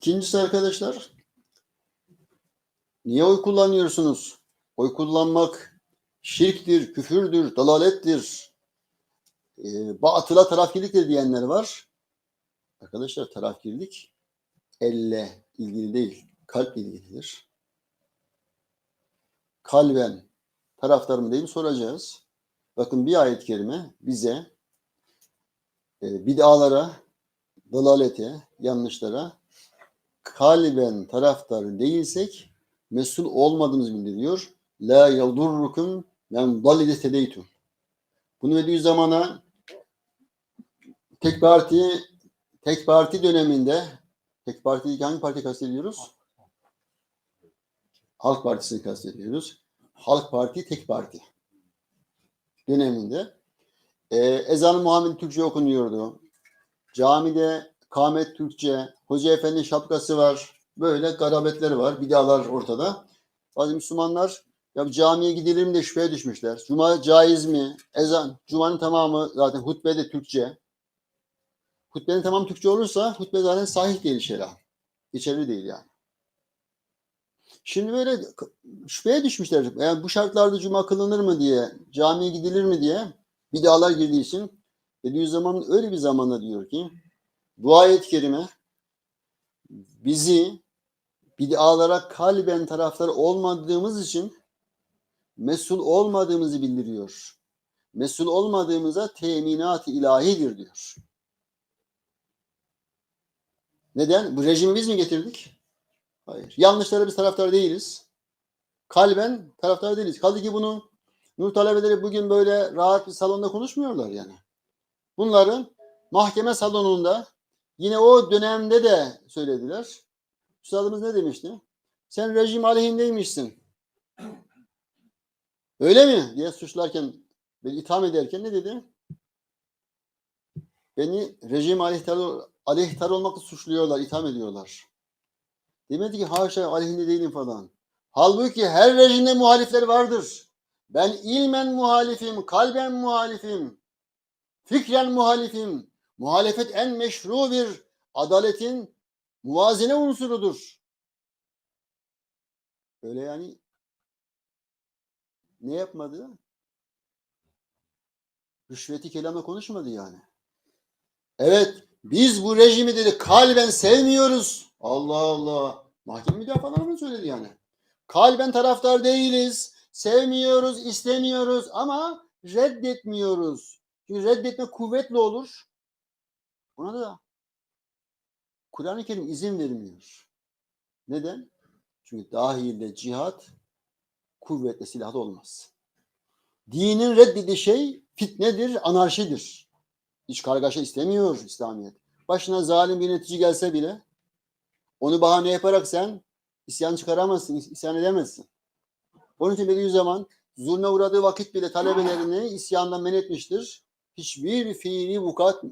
İkincisi arkadaşlar, niye oy kullanıyorsunuz? Oy kullanmak şirktir, küfürdür, dalalettir, e, batıla tarafkirliktir diyenler var. Arkadaşlar tarafkirlik elle ilgili değil, kalp ilgilidir. Kalben taraftar mı değil soracağız. Bakın bir ayet-i kerime bize e, bid'alara, dalalete, yanlışlara kalben taraftar değilsek mesul olmadığımızı bildiriyor. La yadurrukum men dalile tedeytum. Bunu dediği zamana tek parti tek parti döneminde tek parti hangi parti kastediyoruz? Halk Partisi'ni kastediyoruz. Halk Parti tek parti döneminde e, ezan Muhammed Türkçe okunuyordu. Camide kamet Türkçe, Hoca Efendi şapkası var. Böyle garabetleri var. Bidalar ortada. Bazı Müslümanlar ya camiye gidilir mi de şüpheye düşmüşler. Cuma caiz mi? Ezan, Cuma'nın tamamı zaten hutbe de Türkçe. Hutbenin tamamı Türkçe olursa hutbe zaten sahih değil şera. Geçerli değil yani. Şimdi böyle şüpheye düşmüşler. Yani bu şartlarda cuma kılınır mı diye, camiye gidilir mi diye bidalar girdiği için dediği zaman öyle bir zamanda diyor ki bu ayet-i kerime bizi bid'alara kalben taraftar olmadığımız için mesul olmadığımızı bildiriyor. Mesul olmadığımıza teminat-ı ilahidir diyor. Neden? Bu rejimi biz mi getirdik? Hayır. Yanlışlara biz taraftar değiliz. Kalben taraftar değiliz. Kaldı ki bunu nur talebeleri bugün böyle rahat bir salonda konuşmuyorlar yani. Bunların mahkeme salonunda yine o dönemde de söylediler. Üstadımız ne demişti? Sen rejim aleyhindeymişsin. Öyle mi? diye suçlarken beni itham ederken ne dedi? Beni rejim aleyhtar, aleyhtar olmakla suçluyorlar, itham ediyorlar. Demedi ki haşa aleyhinde değilim falan. Halbuki her rejimde muhalifler vardır. Ben ilmen muhalifim, kalben muhalifim, fikren muhalifim. Muhalefet en meşru bir adaletin muvazene unsurudur. Öyle yani ne yapmadı? Rüşveti kelamla konuşmadı yani. Evet biz bu rejimi dedi kalben sevmiyoruz. Allah Allah. Mahkeme müdafaları mı söyledi yani? Kalben taraftar değiliz. Sevmiyoruz, istemiyoruz ama reddetmiyoruz. Çünkü reddetme kuvvetli olur. Ona da Kur'an-ı Kerim izin vermiyor. Neden? Çünkü dahilde cihat kuvvetle silahlı olmaz. Dinin reddediği şey fitnedir, anarşidir. Hiç kargaşa istemiyor İslamiyet. Başına zalim bir yönetici gelse bile onu bahane yaparak sen isyan çıkaramazsın, isyan edemezsin. Onun için dediği zaman zulme uğradığı vakit bile talebelerini isyandan men etmiştir. Hiçbir fiili vukuat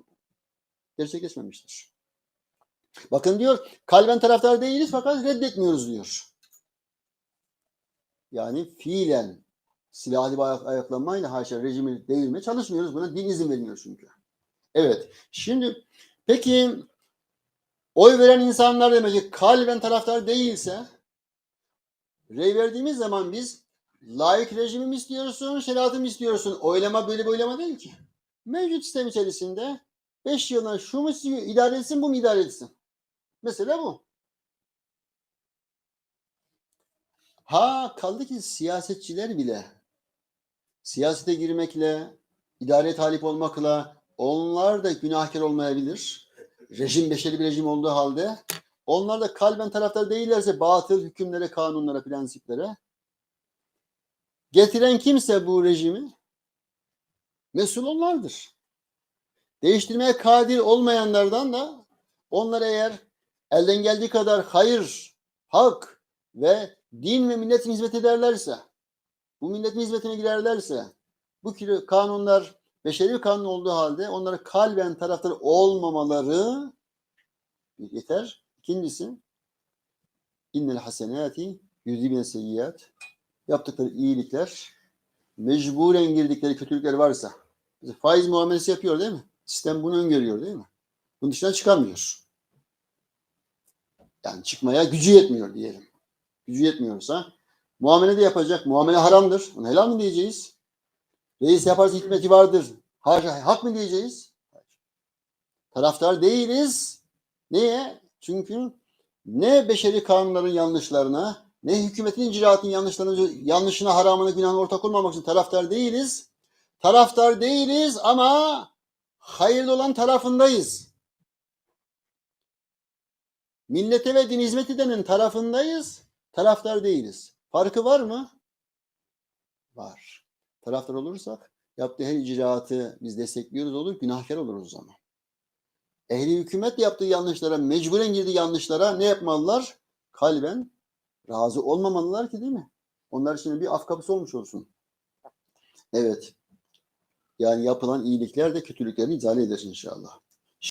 gerçekleşmemiştir. Bakın diyor kalben taraftar değiliz fakat reddetmiyoruz diyor. Yani fiilen silahlı bir ayak, ayaklanmayla haşa rejimi devirmeye çalışmıyoruz. Buna din izin vermiyor çünkü. Evet. Şimdi peki oy veren insanlar demek ki kalben taraftar değilse rey verdiğimiz zaman biz layık rejimi mi istiyorsun, şeriatı mı istiyorsun? Oylama böyle bir oylama değil ki. Mevcut sistem içerisinde 5 yıldan şu mu idare etsin, bu mu idare etsin? Mesela bu. Ha kaldı ki siyasetçiler bile siyasete girmekle, idare talip olmakla onlar da günahkar olmayabilir. Rejim beşeri bir rejim olduğu halde onlar da kalben taraftar değillerse batıl hükümlere, kanunlara, prensiplere getiren kimse bu rejimi mesul onlardır. Değiştirmeye kadir olmayanlardan da onlar eğer elden geldiği kadar hayır, hak ve din ve milletin hizmet ederlerse, bu milletin hizmetine girerlerse, bu kanunlar beşeri kanun olduğu halde onlara kalben taraftar olmamaları yeter. İkincisi innel hasenati yüzibine seyyiyat yaptıkları iyilikler mecburen girdikleri kötülükler varsa faiz muamelesi yapıyor değil mi? Sistem bunu öngörüyor değil mi? Bunun dışına çıkamıyor. Yani çıkmaya gücü yetmiyor diyelim. Gücü yetmiyorsa muamele de yapacak. Muamele haramdır. Ona helal mı diyeceğiz? Reis yaparsa hikmeti vardır. Haşa, hak mı diyeceğiz? Taraftar değiliz. Niye? Çünkü ne beşeri kanunların yanlışlarına, ne hükümetin icraatının yanlışlarına, yanlışına, haramına, günahına ortak olmamak için taraftar değiliz. Taraftar değiliz ama hayırlı olan tarafındayız. Millete ve din hizmet edenin tarafındayız. Taraftar değiliz. Farkı var mı? Var. Taraftar olursak yaptığı her icraatı biz destekliyoruz olur, günahkar oluruz o zaman. Ehli hükümet yaptığı yanlışlara, mecburen girdiği yanlışlara ne yapmalılar? Kalben razı olmamalılar ki değil mi? Onlar için bir af kapısı olmuş olsun. Evet. Yani yapılan iyilikler de kötülüklerini izale eder inşallah.